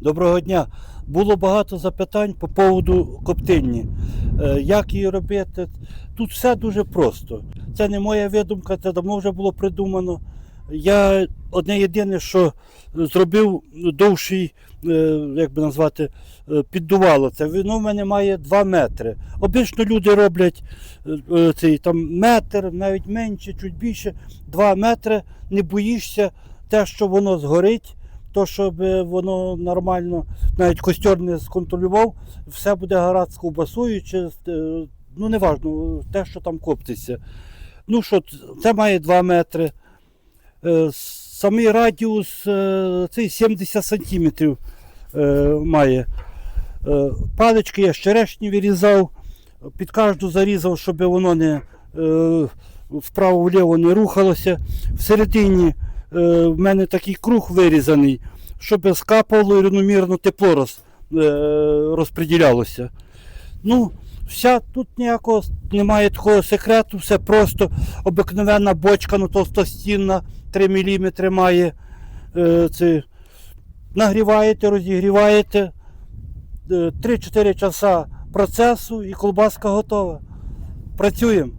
Доброго дня. Було багато запитань по поводу коптильні. Е, Як її робити? Тут все дуже просто. Це не моя видумка, це давно вже було придумано. Я одне єдине, що зробив довший, е, як би назвати, е, піддувало. Це воно в мене має 2 метри. Обично люди роблять цей там метр, навіть менше, чуть більше, 2 метри, не боїшся те, що воно згорить, то щоб е, воно нормально, навіть костер не сконтролював, все буде гарати з ковбасою, чи з, е, ну неважно, те, що там коптиться. Ну що, це має 2 метри. Е, Самий радіус цей 70 сантиметрів має. Палички я ще решні вирізав, під кожну зарізав, щоб воно не вправо-вліво не рухалося. Всередині е, в мене такий круг вирізаний, щоб скапало і рівномірно тепло роз, е, розподілялося. Ну, вся тут ніякого немає такого секрету, все просто обикновенна бочка, ну толстостінна, 3 мм має. Е, це, нагріваєте, розігріваєте. е, 3-4 часа процесу і колбаска готова. Працюємо.